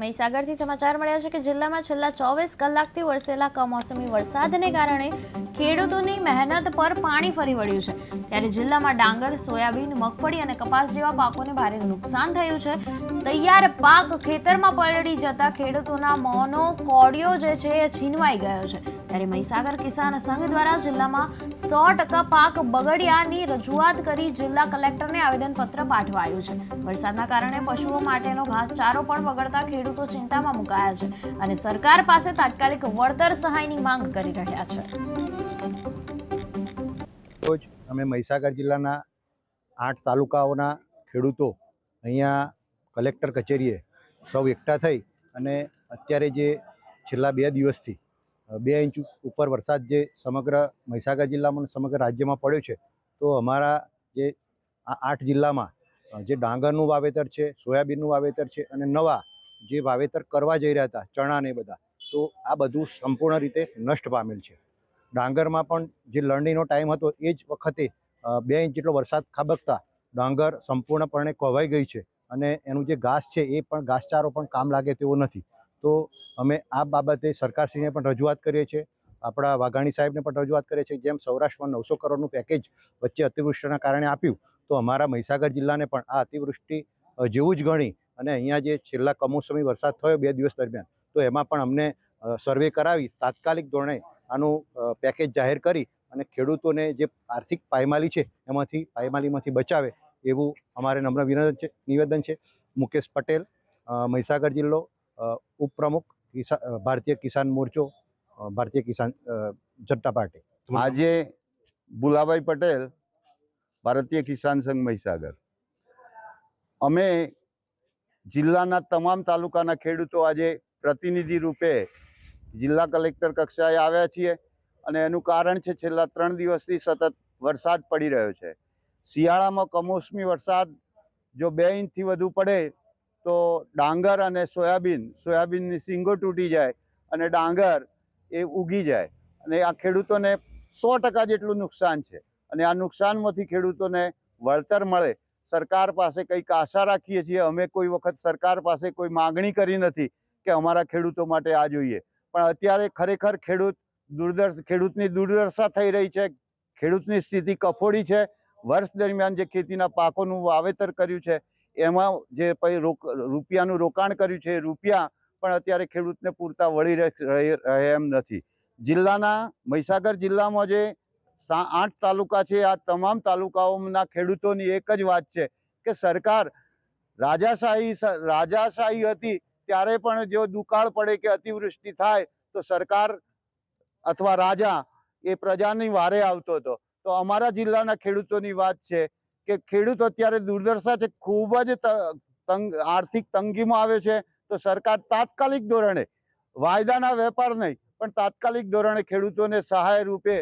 મહીસાગરથી સમાચાર મળ્યા છે કે જિલ્લામાં છેલ્લા ચોવીસ કલાકથી વરસેલા કમોસમી વરસાદને કારણે ખેડૂતોની મહેનત પર પાણી ફરી વળ્યું છે. ત્યારે જિલ્લામાં ડાંગર, સોયાબીન, મગફળી અને કપાસ જેવા પાકોને ભારે નુકસાન થયું છે. તૈયાર પાક ખેતરમાં પલળી જતા ખેડૂતોના મોનો કોડિયો જે છે એ છીનવાઈ ગયો છે. ત્યારે મહીસાગર કિસાન સંઘ દ્વારા જિલ્લામાં સો ટકા પાક બગડ્યાની રજૂઆત કરી જિલ્લા કલેક્ટરને આવેદનપત્ર પાઠવાયું છે. વરસાદના કારણે પશુઓ માટેનો ઘાસચારો પણ બગડતા ખેડૂતો ચિંતામાં મુકાયા છે અને સરકાર પાસે તાત્કાલિક વળતર સહાયની માંગ કરી રહ્યા છે. રોજ અમે મહીસાગર જિલ્લાના આઠ તાલુકાઓના ખેડૂતો અહીંયા કલેક્ટર કચેરીએ સૌ એકઠા થઈ અને અત્યારે જે છેલ્લા બે દિવસથી બે ઇંચ ઉપર વરસાદ જે સમગ્ર મહીસાગર જિલ્લામાં સમગ્ર રાજ્યમાં પડ્યો છે, તો અમારા જે આ આઠ જિલ્લામાં જે ડાંગરનું વાવેતર છે, સોયાબીનનું વાવેતર છે અને નવા જે વાવેતર કરવા જઈ રહ્યા હતા, ચણા ને બધા, તો આ બધું સંપૂર્ણ રીતે નષ્ટ પામેલ છે. ડાંગરમાં પણ જે લણણીનો ટાઈમ હતો, એ જ વખતે બે ઇંચ જેટલો વરસાદ ખાબકતા ડાંગર સંપૂર્ણપણે કોવાઈ ગઈ છે અને એનું જે ઘાસ છે, એ પણ ઘાસચારો પણ કામ લાગે તેવો નથી. તો અમે આ બાબતે સરકારશ્રીને પણ રજૂઆત કરીએ છીએ, આપણા વાઘાણી સાહેબને પણ રજૂઆત કરીએ છીએ, જેમ સૌરાષ્ટ્રમાં નવસો કરોડનું પેકેજ વચ્ચે અતિવૃષ્ટિના કારણે આપ્યું, તો અમારા મહીસાગર જિલ્લાને પણ આ અતિવૃષ્ટિ જેવું જ ગણી અને અહીંયા જે છેલ્લા કમોસમી વરસાદ થયો બે દિવસ દરમિયાન, તો એમાં પણ અમને સર્વે કરાવી તાત્કાલિક ધોરણે આનું પેકેજ જાહેર કરી અને ખેડૂતોને જે આર્થિક પાયમાલી છે એમાંથી, પાયમાલીમાંથી બચાવે એવું અમારે નમ્ર વિનંતી છે, નિવેદન છે. મુકેશ પટેલ મહીસાગર જિલ્લો ઉપપ્રમુખ ભારતીય કિસાન મોરચો ભારતીય કિસાન જનતા પાર્ટી. આજે ભુલાભાઈ પટેલ, ભારતીય કિસાન સંઘ મહીસાગર. અમે જિલ્લાના તમામ તાલુકાના ખેડૂતો આજે પ્રતિનિધિ રૂપે જિલ્લા કલેક્ટર કક્ષાએ આવ્યા છીએ અને એનું કારણ છે છેલ્લા ત્રણ દિવસથી સતત વરસાદ પડી રહ્યો છે. શિયાળામાં કમોસમી વરસાદ જો બે ઇંચથી વધુ પડે તો ડાંગર અને સોયાબીન, સોયાબીનની સિંગો તૂટી જાય અને ડાંગર એ ઉગી જાય અને આ ખેડૂતોને સો જેટલું નુકસાન છે અને આ નુકસાનમાંથી ખેડૂતોને વળતર મળે સરકાર પાસે કંઈક આશા રાખીએ છીએ. અમે કોઈ વખત સરકાર પાસે કોઈ માગણી કરી નથી કે અમારા ખેડૂતો માટે આ જોઈએ. પણ અત્યારે ખરેખર ખેડૂત દુર્દર્શ ખેડૂતની દુર્દશા થઈ રહી છે. ખેડૂતની સ્થિતિ કફોડી છે. વર્ષ દરમિયાન જે ખેતીના પાકોનું વાવેતર કર્યું છે, એમાં જે પછી રૂપિયાનું રોકાણ કર્યું છે રૂપિયા પણ અત્યારે ખેડૂતને પૂરતા વળી રહે એમ નથી. જિલ્લાના, મહીસાગર જિલ્લામાં જે આઠ તાલુકા છે. આ તમામ તાલુકાઓના ખેડૂતોની એક જ વાત છે કે સરકાર રાજાશાહી રાજાશાહી હતી ત્યારે પણ જો દુકાળ પડે કે અતિવૃષ્ટિ થાય તો સરકાર અથવા રાજા એ પ્રજાની વારે આવતો હતો. તો અમારા જિલ્લાના ખેડૂતોની વાત છે કે ખેડૂત અત્યારે દુર્દશા છે. ખૂબ જ તંગ આર્થિક તંગીમાં આવે છે. તો સરકાર તાત્કાલિક ધોરણે, વાયદાના વેપાર નહીં, પણ તાત્કાલિક ધોરણે ખેડૂતોને સહાય રૂપે